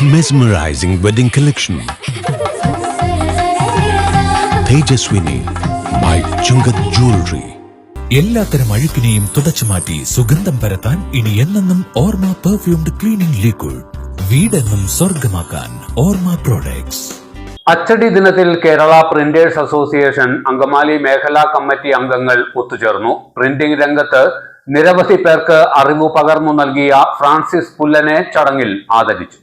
Mesmerizing wedding collection. Tejaswini by Chungat Jewelry. എല്ലാത്തരം അഴുക്കിനെയും തുടച്ചു മാറ്റി സുഗന്ധം പരത്താൻ ഇനി എന്നെന്നും ഓർമ്മ പെർഫ്യൂംഡ് ക്ലീനിംഗ് ലിക്വിഡ് വീടെന്നും സ്വർഗമാക്കാൻ ഓർമ്മ പ്രോഡക്ട്സ് അച്ചടി ദിനത്തിൽ കേരള പ്രിന്റേഴ്സ് അസോസിയേഷൻ അങ്കമാലി മേഖലാ കമ്മിറ്റി അംഗങ്ങൾ ഒത്തുചേർന്നു പ്രിന്റിംഗ് രംഗത്ത് നിരവധി പേർക്ക് അറിവ് പകർന്നു നൽകിയ ഫ്രാൻസിസ് പുല്ലനെ ചടങ്ങിൽ ആദരിച്ചു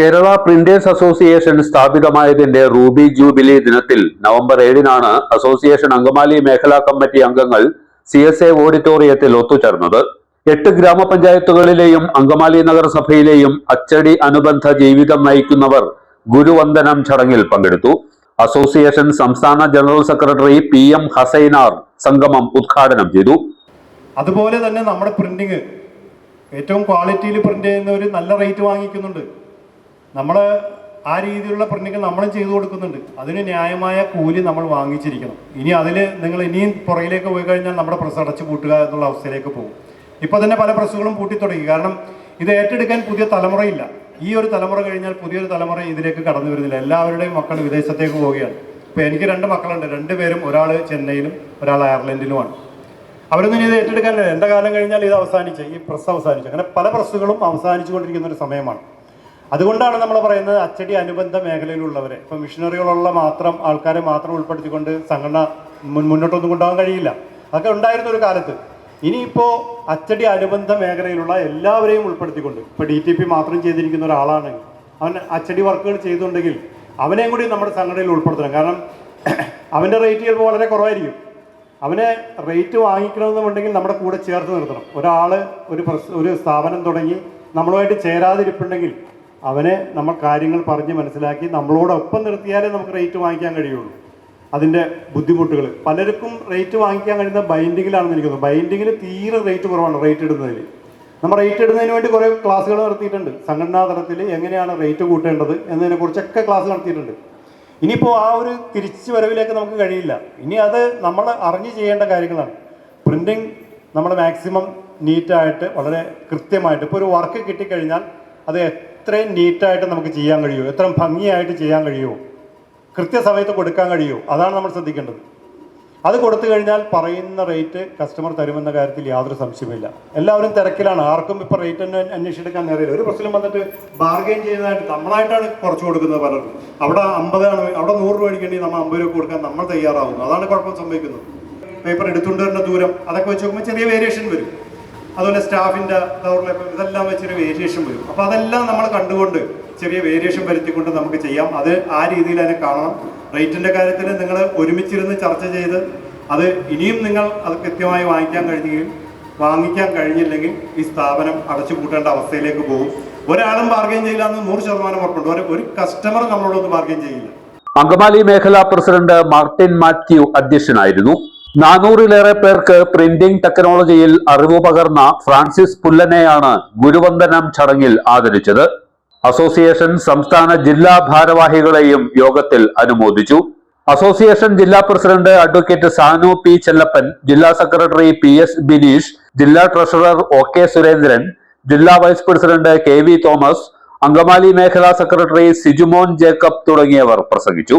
കേരള പ്രിന്റേഴ്സ് അസോസിയേഷൻ സ്ഥാപിതമായതിന്റെ റൂബി ജൂബിലി ദിനത്തിൽ നവംബർ ഏഴിനാണ് അസോസിയേഷൻ അങ്കമാലി മേഖലാ കമ്മിറ്റി അംഗങ്ങൾ സി എസ് എ ഓഡിറ്റോറിയത്തിൽ ഒത്തുചേർന്നത്. എട്ട് ഗ്രാമപഞ്ചായത്തുകളിലെയും അങ്കമാലി നഗരസഭയിലെയും അച്ചടി അനുബന്ധ ജീവിതം നയിക്കുന്നവർ ഗുരുവന്ദനം ചടങ്ങിൽ പങ്കെടുത്തു. അസോസിയേഷൻ സംസ്ഥാന general secretary P M Hassainar സംഗമം ഉദ്ഘാടനം ചെയ്തു. അതുപോലെ തന്നെ നമ്മുടെ പ്രിന്റിങ് ഏറ്റവും ക്വാളിറ്റിയിൽ പ്രിന്റ് ചെയ്യുന്ന ഒരു നല്ല റേറ്റ് വാങ്ങിക്കുന്നുണ്ട്. നമ്മൾ ആ രീതിയിലുള്ള പ്രിന്റിങ് നമ്മൾ ചെയ്തു കൊടുക്കുന്നുണ്ട്. അതിന് ന്യായമായ കൂലി നമ്മൾ വാങ്ങിച്ചിരിക്കണം. ഇനി അതിൽ നിങ്ങൾ ഇനിയും പുറകിലേക്ക് പോയി കഴിഞ്ഞാൽ നമ്മുടെ പ്രസ് അടച്ചു പൂട്ടുക എന്നുള്ള അവസ്ഥയിലേക്ക് പോകും. ഇപ്പോൾ തന്നെ പല പ്രസ്സുകളും പൂട്ടിത്തുടങ്ങി കാരണം ഇത് ഏറ്റെടുക്കാൻ പുതിയ തലമുറയില്ല. ഈ ഒരു തലമുറ കഴിഞ്ഞാൽ പുതിയൊരു തലമുറ ഇതിലേക്ക് കടന്നു വരുന്നില്ല. എല്ലാവരുടെയും മക്കൾ വിദേശത്തേക്ക് പോവുകയാണ്. ഇപ്പോൾ എനിക്ക് രണ്ട് മക്കളുണ്ട്. രണ്ടുപേരും ഒരാൾ ചെന്നൈയിലും ഒരാൾ അയർലൻഡിലുമാണ്. അവരൊന്നും ഇത് ഏറ്റെടുക്കാനില്ല. എന്റെ കാലം കഴിഞ്ഞാൽ ഇത് അവസാനിച്ച് ഈ പ്രസ് അവസാനിച്ചു. അങ്ങനെ പല പ്രസ്സുകളും അവസാനിച്ചു കൊണ്ടിരിക്കുന്ന ഒരു സമയമാണ്. അതുകൊണ്ടാണ് നമ്മൾ പറയുന്നത് അച്ചടി അനുബന്ധ മേഖലയിലുള്ളവരെ. ഇപ്പം മിഷനറികളുള്ള മാത്രം ആൾക്കാരെ മാത്രം ഉൾപ്പെടുത്തിക്കൊണ്ട് സംഘടന മുന്നോട്ടൊന്നും കൊണ്ടുപോകാൻ കഴിയില്ല. അതൊക്കെ ഉണ്ടായിരുന്ന ഒരു കാലത്ത്. ഇനിയിപ്പോൾ അച്ചടി അനുബന്ധ മേഖലയിലുള്ള എല്ലാവരെയും ഉൾപ്പെടുത്തിക്കൊണ്ട് ഇപ്പോൾ ഡി ടി പി മാത്രം ചെയ്തിരിക്കുന്ന ഒരാളാണെങ്കിൽ അവൻ അച്ചടി വർക്കുകൾ ചെയ്തുണ്ടെങ്കിൽ അവനെയും കൂടി നമ്മുടെ സംഘടനയിൽ ഉൾപ്പെടുത്തണം. കാരണം അവന്റെ റേറ്റ് ചിലപ്പോൾ വളരെ കുറവായിരിക്കും. അവനെ റേറ്റ് വാങ്ങിക്കണമെന്നുണ്ടെങ്കിൽ നമ്മുടെ കൂടെ ചേർത്ത് നിർത്തണം. ഒരാൾ ഒരു ഒരു സ്ഥാപനം തുടങ്ങി നമ്മളുമായിട്ട് ചേരാതിരിപ്പുണ്ടെങ്കിൽ അവനെ നമ്മൾ കാര്യങ്ങൾ പറഞ്ഞ് മനസ്സിലാക്കി നമ്മളോടൊപ്പം നിർത്തിയാലേ നമുക്ക് റേറ്റ് വാങ്ങിക്കാൻ കഴിയുള്ളൂ. അതിന്റെ ബുദ്ധിമുട്ടുകൾ. പലർക്കും റേറ്റ് വാങ്ങിക്കാൻ കഴിയുന്ന ബൈൻഡിങ്ങിലാണെന്ന് എനിക്ക് തോന്നുന്നു. ബൈൻഡിങ്ങിൽ തീരെ റേറ്റ് കുറവാണ് റേറ്റ് ഇടുന്നതിൽ നമ്മൾ റേറ്റ് ഇടുന്നതിന് വേണ്ടി കുറേ ക്ലാസ്സുകൾ നടത്തിയിട്ടുണ്ട്. സംഘടനാ തലത്തിൽ എങ്ങനെയാണ് റേറ്റ് കൂട്ടേണ്ടത് എന്നതിനെക്കുറിച്ചൊക്കെ ക്ലാസ് നടത്തിയിട്ടുണ്ട്. ഇനിയിപ്പോൾ ആ ഒരു തിരിച്ചു വരവിലേക്ക് നമുക്ക് കഴിയില്ല. ഇനി അത് നമ്മൾ അറിഞ്ഞ് ചെയ്യേണ്ട കാര്യങ്ങളാണ്. പ്രിന്റിങ് നമ്മൾ മാക്സിമം നീറ്റായിട്ട് വളരെ കൃത്യമായിട്ട് ഇപ്പോൾ ഒരു വർക്ക് കിട്ടിക്കഴിഞ്ഞാൽ അത് എത്രയും നീറ്റായിട്ട് നമുക്ക് ചെയ്യാൻ കഴിയുമോ എത്രയും ഭംഗിയായിട്ട് ചെയ്യാൻ കഴിയുമോ കൃത്യസമയത്ത് കൊടുക്കാൻ കഴിയുമോ അതാണ് നമ്മൾ ശ്രദ്ധിക്കേണ്ടത്. അത് കൊടുത്തു കഴിഞ്ഞാൽ പറയുന്ന റേറ്റ് കസ്റ്റമർ തരുമെന്ന കാര്യത്തിൽ യാതൊരു സംശയമില്ല എല്ലാവരും തിരക്കിലാണ്. ആർക്കും ഇപ്പോൾ റേറ്റ് തന്നെ അന്വേഷിച്ചെടുക്കാൻ നേരില്ല ഒരു പ്രശ്നം വന്നിട്ട് ബാർഗെയിൻ ചെയ്യുന്നതായിട്ട് നമ്മളായിട്ടാണ് കുറച്ച് കൊടുക്കുന്നത് പലർക്കും അവിടെ അമ്പതാണ് അവിടെ നൂറ് രൂപ മേടിക്കേണ്ടി നമ്മൾ അമ്പത് രൂപ കൊടുക്കാൻ നമ്മൾ തയ്യാറാവുന്നു. അതാണ് കുഴപ്പം സംഭവിക്കുന്നത്. പേപ്പർ എടുത്തുകൊണ്ട് വരുന്ന ദൂരം. അതൊക്കെ വെച്ച് നോക്കുമ്പോൾ ചെറിയ വേരിയേഷൻ വരും. അതുപോലെ സ്റ്റാഫിന്റെ ദൗർലഭ്യം ഇതെല്ലാം വെച്ചൊരു വേരിയേഷൻ വരും. അപ്പോൾ അതെല്ലാം നമ്മൾ കണ്ടുകൊണ്ട് ചെറിയ വേരിയേഷൻ വരുത്തിക്കൊണ്ട് നമുക്ക് ചെയ്യാം. അത് ആ രീതിയിൽ അതിനെ കാണണം. റേറ്റിന്റെ കാര്യത്തിൽ നിങ്ങൾ ഒരുമിച്ചിരുന്ന് ചർച്ച ചെയ്ത് അത് ഇനിയും നിങ്ങൾ അത് കൃത്യമായി വാങ്ങിക്കാൻ കഴിഞ്ഞെങ്കിൽ വാങ്ങിക്കാൻ കഴിഞ്ഞില്ലെങ്കിൽ ഈ സ്ഥാപനം അടച്ചു കൂട്ടേണ്ട അവസ്ഥയിലേക്ക് പോകും. ഒരാളും ബാർഗെയിൻ ചെയ്യില്ല എന്ന് നൂറ് ശതമാനം ഉറപ്പുണ്ട്. ഒരു കസ്റ്റമർ നമ്മളോടൊന്ന് ബാർഗെയിൻ ചെയ്യില്ല. അങ്കമാലി മേഖലാ പ്രസിഡന്റ് മാർട്ടിൻ മാത്യു അധ്യക്ഷനായിരുന്നു. നാനൂറിലേറെ പേർക്ക് പ്രിന്റിംഗ് ടെക്നോളജിയിൽ അറിവ് പകർന്ന ഫ്രാൻസിസ് പുല്ലനെയാണ് ഗുരുവന്ദനം ചടങ്ങിൽ ആദരിച്ചത്. അസോസിയേഷൻ സംസ്ഥാന ജില്ലാ ഭാരവാഹികളെയും യോഗത്തിൽ അനുമോദിച്ചു. അസോസിയേഷൻ ജില്ലാ president advocate Sanu P Chellappan ജില്ലാ സെക്രട്ടറി പി എസ് ബിനീഷ് ജില്ലാ ട്രഷറർ ഒ കെ സുരേന്ദ്രൻ ജില്ലാ vice president K V Thomas Angamaly മേഖലാ സെക്രട്ടറി സിജുമോൻ ജേക്കബ് തുടങ്ങിയവർ പ്രസംഗിച്ചു.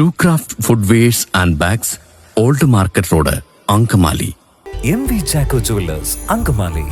Shoecraft footwears and bags old market road Angamaly M V Chacko jewellers Angamaly